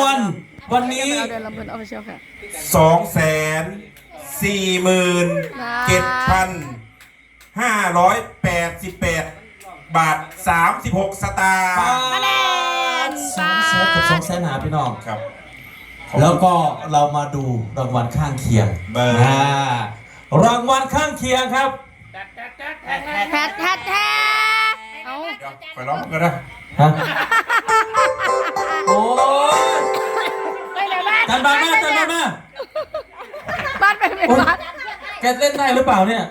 วลวันนี้เราเดินลำเพลินออฟฟิเชียลค่ะ สองแสนสี่หมื่นเจ็ดพันห้าร้อยแปดสิบแปดบาทสามสิบหกสตางค์มาแนนสองแสนกับสองแสนหาพี่น้อง ครับ แล้วก็เรามาดูรางวัลข้างเคียงเบอร์ อ่ารางวัลข้างเคียงครับแทดแทดแทดเอา เดี๋ยวไปร้องกันนะ ฮะโอ้ยไปเลยบ้านจันบานมาจันบานมาบ้านไปเป็นบ้านแกเล่นได้หรือเปล่าเนี่ย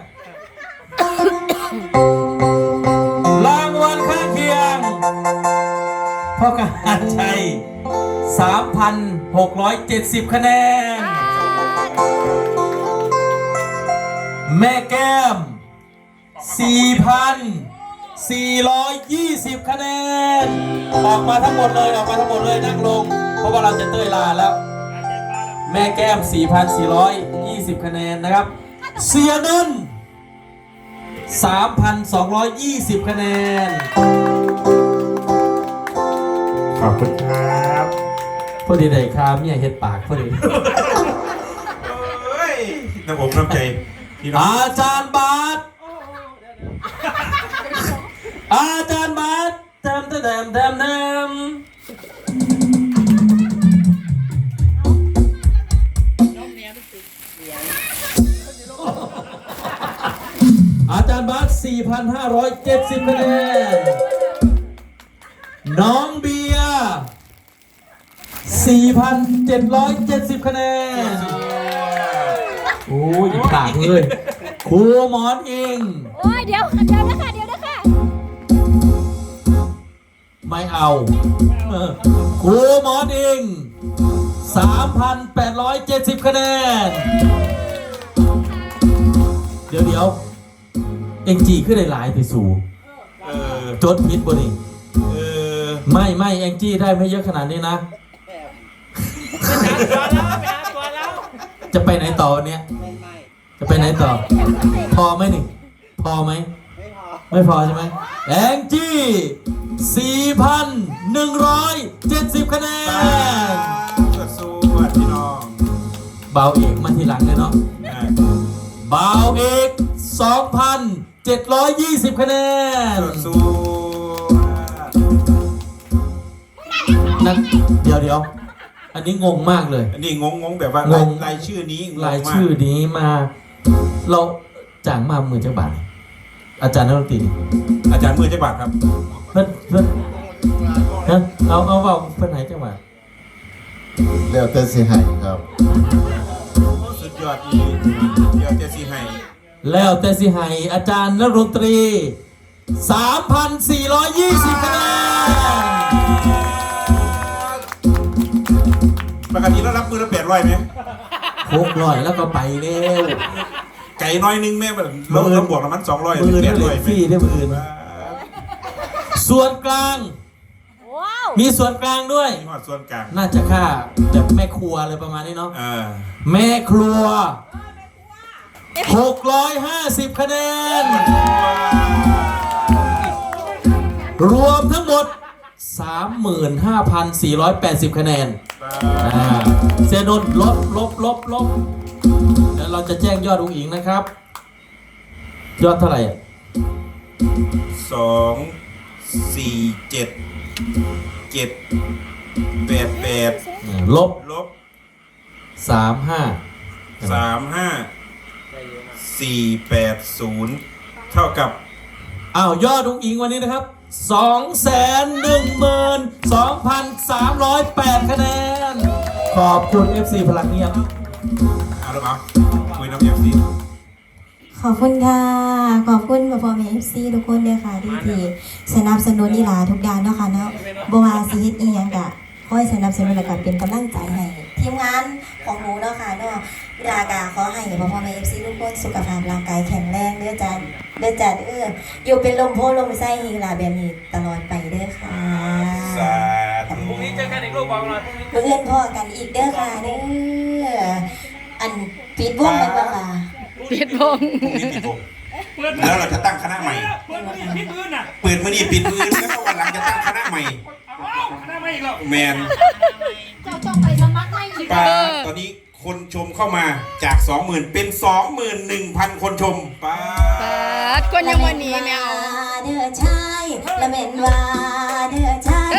รางวัลข้างเคียงพ่อการชัย 3,670 คะแนน แม่แก้ม 4,420 คะแนน ออกมาทั้งหมดเลยออกมาทั้งหมดเลยนั่งลง เพราะว่าเราจะเต้ยลาแล้ว แม่แก้ม 4,420 คะแนนนะครับ เสียนุ่น 3,220 คะแนน ขอบคุณครับพอดีได้ครับเนี่ยเฮ็ดปากพอดีเฮ้ยน้ำผมน้ำใจพี่น้องอาจารย์บาส อาจารย์บาสแทมแทมแทมแทมอาจารย์บาส4,570คะแนน น้องเบียร์4,770คะแนน โอ้ยอีกปากเลย ครูหมอนเองโอ้ยเดี๋ยวเดี๋ยวนะคะเดี๋ยวนะคะ ไม่เอาเออครูหมอนเอง3,870 คะแนน เดี๋ยวเดี๋ยวเอ็งจีขึ้นได้หลายไปสู่เออจดพิษบ่นี่เออไม่ไม่เอ็งจี้ได้ไม่เยอะขนาดนี้นะ จะไปไหนต่อวันเนี้ยจะไปไหนต่อ พอไหมนี่ พอไหม ไม่พอใช่ไหมแองจี้ 4,170 คะแนนสวัสดีน้องเบาเอกมาทีหลังเลยเนาะอ่าเบาเอก2,720 คะแนนสวัสดีนั่นเดี๋ยวเดี๋ยวอันนี้งงมากเลย อันนี้งงงๆแบบว่างรายงรายชื่อนี้งงรายมกชื่อนี้มา เราจ้างมาหมื่นจักบาทนี่อาจารย์นักดนตรีนี่อาจารย์มือจักรบาทครับ เพื่อนเพื่อนฮะเอาเอาเอาเพื่อนไหนจังหวัดแล้วแต่สิให้ครับ สุดยอดอีเดี๋ยวจะสีให้แล้วแต่สิให้อาจารย์นักดนตรี 3,420คะแนนปกติเรารับมือละแปดร้อยไหมหกร้อยแล้วก็ไปเร็วไก่น้อยนึงแม่แบบเราเราบวกน้ำมันสองร้อยมือแปนี่ดเหร้ล็อยกฟรีได้มืออื่น ส่วนกลาง ว้าว มีส่วนกลางด้วย มีหอดส่วนกลางน่าจะค่าแบบแม่ครัวอะไรประมาณนี้เนาะเออแม่ครัว 650 คะแนน รวมทั้งหมด 35,480 คะแนนอ่าเซนนลบลบลบลบแล้วเราจะแจ้งยอดอุ้งอิงนะครับ ยอดเท่าไหร่อะสอง สี่เจ็ดเจ็ดแปดแปดอืมลบลบ35สามห้าสี่แปดศูนย์เท่ากับอ้าวยอดอุ้งอิงวันนี้นะครับ212,308คะแนน ขอบคุณ FC พลังเงียบเอาละครับคุยน้ำเอฟซี ขอบคุณค่ะ ขอบคุณพ่อพ่อแม่เอฟซีทุกคนเลยค่ะที่ที่สนับสนุนอีหลาทุกอย่างเนาะค่ะเนาะบวาซีฮิตอีหยังกะคอยสนับสนุนและก็เป็นกำลังใจให้ทีมงานของหนูเนาะค่ะเนาะอีหลากาขอให้พ่อพ่อแม่เอฟซีทุกคนสุขภาพร่างกายแข็งแรงเด้อจ้าเด้อจ้าเด้ออยู่เป็นลมโพลมไส้ให้อีหลาแบบนี้ตลอดไปเด้อค่ะสาธุพรุ่งนี้เจอกันอีกลูกบอกเลยเพื่อนพ่อกันอีกเด้อค่ะเด้ออันปิดวงกันบ่ค่ะ ปิดวงนี้ปิดวงแล้วเราจะตั้งคณะใหม่ เปิดมือพิษพื้นน่ะเปิดมื่ดีปิดมือแล้ววันหลังจะตั้งคณะใหม่คณะไม่อีกหแมนเจ้าต้องไปสมัครไม่อีกปาตอนนี้คนชมเข้ามาจากสองหมื่นเป็น 21,000 คนชมปาเปิคนยังวันนี้แมวเดือชายละเมนวาเดือชาย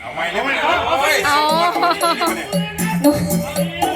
เอาไม่เลยเอาไม่เอาไม่เอาม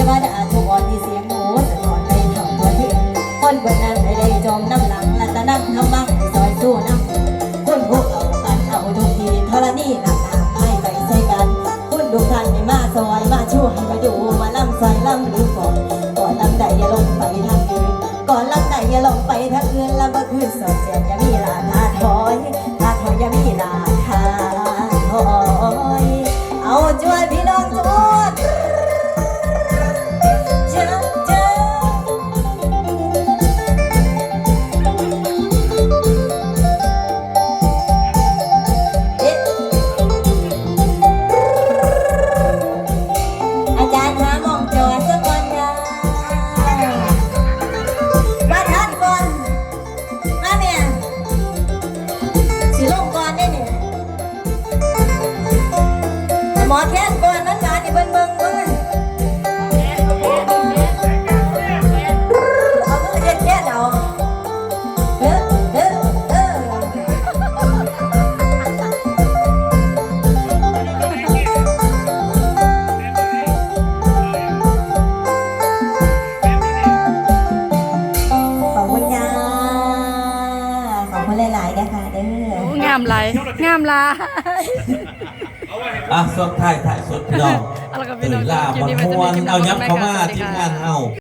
ทว่าจะเอาทุกอ่อนที่เสียงหนูสะท้อนไปเท่าตัวเทพคนบนนั้นได้ได้จมน้ำหลังรัตะนั่งทำบังซอยสู้น้ำคนพวกเอากันเอาทุกทีธรณีหนักหนาไม่ไปใส่กันคุณดูทันไม่มา งามลาอะส่วนท้ายถ่ายสุดพี่น้องตื่นลาวันี้นไว้จนเลี้ยัเข้ามาทีมงานเฮา